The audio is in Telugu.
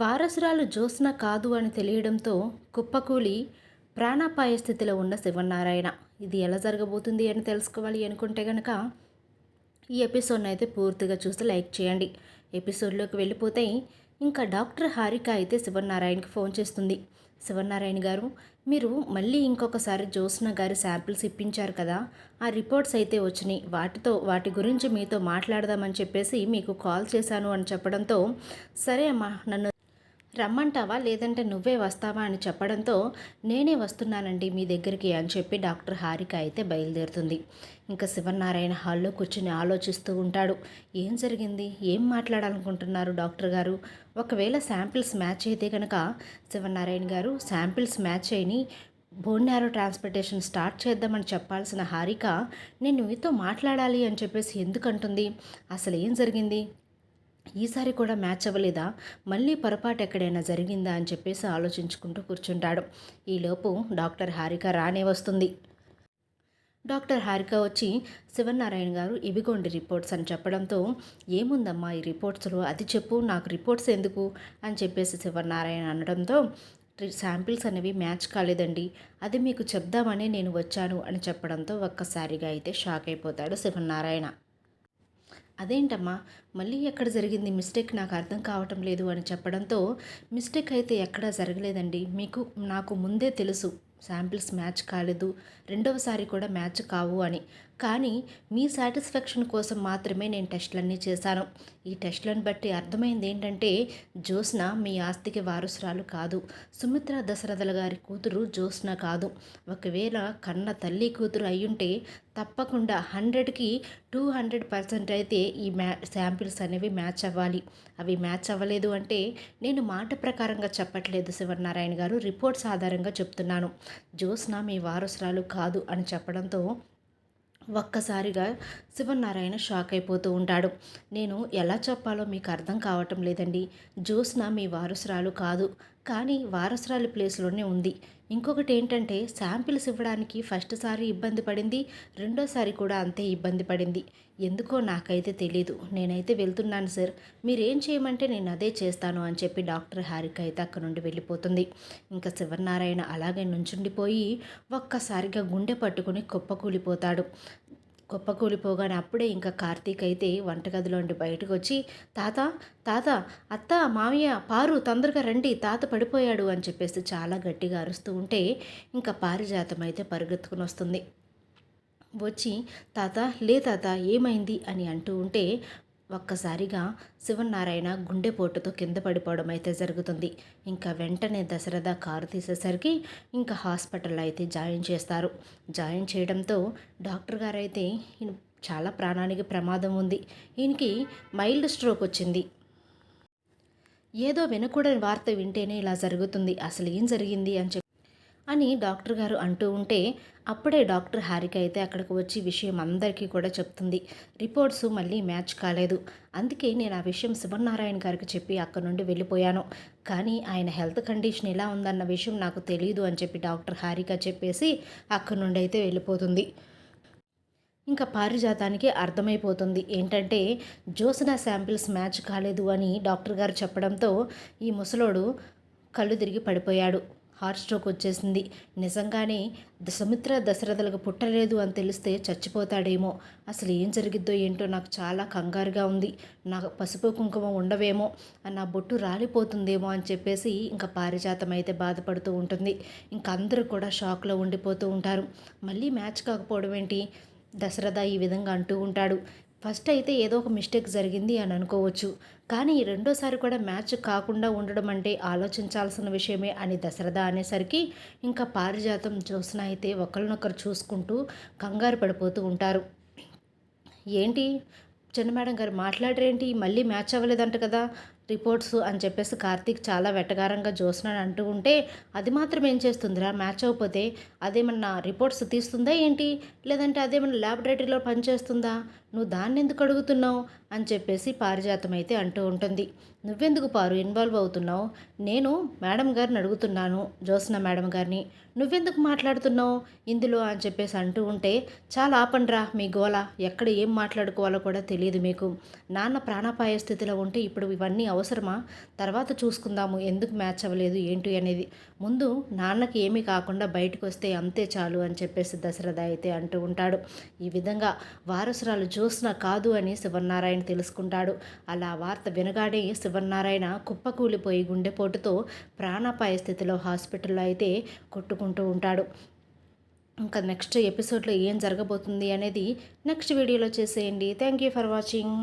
వారసురాలు జ్యోత్స్న కాదు అని తెలియడంతో కుప్పకూలి ప్రాణాపాయ స్థితిలో ఉన్న శివనారాయణ ఇది ఎలా జరగబోతుంది అని తెలుసుకోవాలి అనుకుంటే కనుక ఈ ఎపిసోడ్ని అయితే పూర్తిగా చూసి లైక్ చేయండి. ఎపిసోడ్లోకి వెళ్ళిపోతే ఇంకా డాక్టర్ హారిక అయితే శివనారాయణకి ఫోన్ చేస్తుంది. శివనారాయణ గారు మీరు మళ్ళీ ఇంకొకసారి జ్యోత్స్న గారి శాంపిల్స్ ఇప్పించారు కదా ఆ రిపోర్ట్స్ అయితే వచ్చినాయి. వాటితో వాటి గురించి మీతో మాట్లాడదామని చెప్పేసి మీకు కాల్ చేశాను అని చెప్పడంతో సరే అమ్మా నన్ను రమ్మంటావా? లేదంటే నువ్వే వస్తావా అని చెప్పడంతో నేనే వస్తున్నానండి మీ దగ్గరికి అని చెప్పి డాక్టర్ హారిక అయితే బయలుదేరుతుంది. ఇంకా శివనారాయణ హాల్లో కూర్చుని ఆలోచిస్తూ ఉంటాడు. ఏం జరిగింది? ఏం మాట్లాడాలనుకుంటున్నారు డాక్టర్ గారు? ఒకవేళ శాంపిల్స్ మ్యాచ్ అయితే కనుక శివనారాయణ గారు శాంపిల్స్ మ్యాచ్ అయిని బోన్ నారో ట్రాన్స్పోర్టేషన్ స్టార్ట్ చేద్దామని చెప్పాల్సిన హారిక నేను మీతో మాట్లాడాలి అని చెప్పేసి ఎందుకంటుంది? అసలు ఏం జరిగింది? ఈసారి కూడా మ్యాచ్ అవ్వలేదా? మళ్ళీ పొరపాటు ఎక్కడైనా జరిగిందా అని చెప్పేసి ఆలోచించుకుంటూ కూర్చుంటాడు. ఈలోపు డాక్టర్ హారిక రానే వస్తుంది. డాక్టర్ హారిక వచ్చి శివనారాయణ గారు ఇవిగోండి రిపోర్ట్స్ అని చెప్పడంతో ఏముందమ్మా ఈ రిపోర్ట్స్లో? అది చెప్పు నాకు రిపోర్ట్స్ ఎందుకు అని చెప్పేసి శివనారాయణ అనడంతో శాంపిల్స్ అనేవి మ్యాచ్ కాలేదండి. అది మీకు చెప్దామని నేను వచ్చాను అని చెప్పడంతో ఒక్కసారిగా అయితే షాక్ అయిపోతాడు శివనారాయణ. అదేంటమ్మా? మళ్ళీ ఎక్కడ జరిగింది? మిస్టేక్ నాకు అర్థం కావటం లేదు అని చెప్పడంతో మిస్టేక్ అయితే ఎక్కడా జరగలేదండి. మీకు నాకు ముందే తెలుసు. శాంపిల్స్ మ్యాచ్ కాలేదు. రెండవసారి కూడా మ్యాచ్ కావు అని. కానీ మీ సాటిస్ఫాక్షన్ కోసం మాత్రమే నేను టెస్టులన్నీ చేశాను. ఈ టెస్టులను బట్టి అర్థమైంది ఏంటంటే జ్యోత్స్న మీ ఆస్తికి వారసురాలు కాదు. సుమిత్ర దశరథల గారి కూతురు జ్యోత్స్న కాదు. ఒకవేళ కన్న తల్లి కూతురు అయ్యుంటే తప్పకుండా హండ్రెడ్కి టూ హండ్రెడ్ పర్సెంట్ అయితే ఈ మ్యా శాంపిల్స్ అనేవి మ్యాచ్ అవ్వాలి. అవి మ్యాచ్ అవ్వలేదు అంటే నేను మాట ప్రకారంగా చెప్పట్లేదు శివనారాయణ గారు. రిపోర్ట్స్ ఆధారంగా చెప్తున్నాను. జ్యోత్స్న మీ వారసురాలు కాదు అని చెప్పడంతో ఒక్కసారిగా శివనారాయణ షాక్ అయిపోతూ ఉంటాడు. నేను ఎలా చెప్పాలో మీకు అర్థం కావటం లేదండి. జ్యోత్స్న మీ వారసురాలు కాదు. కానీ వారసురాలు ప్లేస్లోనే ఉంది. ఇంకొకటి ఏంటంటే శాంపిల్స్ ఇవ్వడానికి ఫస్ట్ సారి ఇబ్బంది పడింది రెండోసారి కూడా అంతే ఇబ్బంది పడింది. ఎందుకో నాకైతే తెలీదు. నేనైతే వెళ్తున్నాను సార్. మీరేం చేయమంటే నేను అదే చేస్తాను అని చెప్పి డాక్టర్ హారిక అయితే అక్కడ నుండి వెళ్ళిపోతుంది. ఇంకా శివనారాయణ అలాగే నుంచుండిపోయి ఒక్కసారిగా గుండె పట్టుకుని కుప్పకూలిపోతాడు. కుప్పకూలిపోగానే అప్పుడే ఇంకా కార్తీక్ అయితే వంటగదిలోండి బయటకు వచ్చి తాత తాత అత్త మామయ్య పారు తొందరగా రండి తాత పడిపోయాడు అని చెప్పేసి చాలా గట్టిగా అరుస్తూ ఉంటే ఇంకా పారిజాతం అయితే పరుగెత్తుకుని వస్తుంది వచ్చి తాత లే తాత ఏమైంది? అని అంటూ ఉంటే ఒక్కసారిగా శివనారాయణ గుండెపోటుతో కింద పడిపోవడం అయితే జరుగుతుంది. ఇంకా వెంటనే దశరథ కారు తీసేసరికి ఇంకా హాస్పిటల్లో అయితే జాయిన్ చేస్తారు. జాయిన్ చేయడంతో డాక్టర్ గారు అయితే చాలా ప్రాణానికి ప్రమాదం ఉంది. ఈయనకి మైల్డ్ స్ట్రోక్ వచ్చింది. ఏదో వినకూడని వార్త వింటేనే ఇలా జరుగుతుంది. అసలు ఏం జరిగింది అని చెప్పి అని డాక్టర్ గారు అంటూ ఉంటే అప్పుడే డాక్టర్ హారిక అయితే అక్కడికి వచ్చి విషయం అందరికీ కూడా చెప్తుంది. రిపోర్ట్స్ మళ్ళీ మ్యాచ్ కాలేదు. అందుకే నేను ఆ విషయం శివనారాయణ గారికి చెప్పి అక్కడ నుండి వెళ్ళిపోయాను. కానీ ఆయన హెల్త్ కండిషన్ ఎలా ఉందన్న విషయం నాకు తెలియదు అని చెప్పి డాక్టర్ హారిక చెప్పేసి అక్కడి నుండి అయితే వెళ్ళిపోతుంది. ఇంకా పారిజాతానికి అర్థమైపోతుంది. ఏంటంటే జోసన శాంపిల్స్ మ్యాచ్ కాలేదు అని డాక్టర్ గారు చెప్పడంతో ఈ ముసలోడు కళ్ళు తిరిగి పడిపోయాడు. హార్ట్ స్ట్రోక్ వచ్చేసింది. నిజంగానే సముద్ర దశరథలకు పుట్టలేదు అని తెలిస్తే చచ్చిపోతాడేమో. అసలు ఏం జరిగిద్దో ఏంటో నాకు చాలా కంగారుగా ఉంది. నాకు పసుపు కుంకుమ ఉండవేమో నా బొట్టు రాలిపోతుందేమో అని చెప్పేసి ఇంకా పారిజాతం అయితే బాధపడుతూ ఉంటుంది. ఇంకా అందరూ కూడా షాక్లో ఉండిపోతూ ఉంటారు. మళ్ళీ మ్యాచ్ కాకపోవడం ఏంటి? దశరథ ఈ విధంగా అంటూ ఉంటాడు. ఫస్ట్ అయితే ఏదో ఒక మిస్టేక్ జరిగింది అని అనుకోవచ్చు. కానీ రెండోసారి కూడా మ్యాచ్ కాకుండా ఉండడం అంటే ఆలోచించాల్సిన విషయమే అని దసరదా అనేసరికి ఇంకా పారిజాతం జ్యోత్స్న అయితే ఒకరినొకరు చూసుకుంటూ కంగారు పడిపోతూ ఉంటారు. ఏంటి? చిన్న మేడం గారు మాట్లాడరేంటి? మళ్ళీ మ్యాచ్ అవ్వలేదంట కదా రిపోర్ట్స్ అని చెప్పేసి కార్తీక్ చాలా వెటగారంగా చూస్తున్నాడు అంటూ ఉంటే అది మాత్రం ఏం చేస్తుందిరా? మ్యాచ్ అవ్వకపోతే అదేమన్నా రిపోర్ట్స్ తీస్తుందా ఏంటి? లేదంటే అదేమన్నా ల్యాబొరేటరీలో పనిచేస్తుందా? నువ్వు దాన్ని ఎందుకు అడుగుతున్నావు? అని చెప్పేసి పారిజాతం అయితే అంటూ ఉంటుంది. నువ్వెందుకు పారు ఇన్వాల్వ్ అవుతున్నావు? నేను మేడం గారిని అడుగుతున్నాను జోస్న మేడం గారిని. నువ్వెందుకు మాట్లాడుతున్నావు ఇందులో? అని చెప్పేసి అంటూ ఉంటే చాలా ఆపండ్రా మీ గోల. ఎక్కడ ఏం మాట్లాడుకోవాలో కూడా తెలియదు మీకు. నాన్న ప్రాణాపాయ స్థితిలో ఉంటే ఇప్పుడు ఇవన్నీ అవసరమా? తర్వాత చూసుకుందాము ఎందుకు మ్యాచ్ అవ్వలేదు ఏంటి అనేది. ముందు నాన్నకి ఏమీ కాకుండా బయటకు వస్తే అంతే చాలు అని చెప్పేసి దశరథ అయితే అంటూ ఉంటాడు. ఈ విధంగా వారసురాలు జ్యోత్స్న కాదు అని శివనారాయణ తెలుసుకుంటాడు. అలా వార్త వినగానే శివనారాయణ కుప్పకూలిపోయి గుండెపోటుతో ప్రాణాపాయ స్థితిలో హాస్పిటల్లో అయితే కొట్టుకుంటూ ఉంటాడు. ఇంకా నెక్స్ట్ ఎపిసోడ్లో ఏం జరగబోతుంది అనేది నెక్స్ట్ వీడియోలో చేసేయండి. Thank you for watching.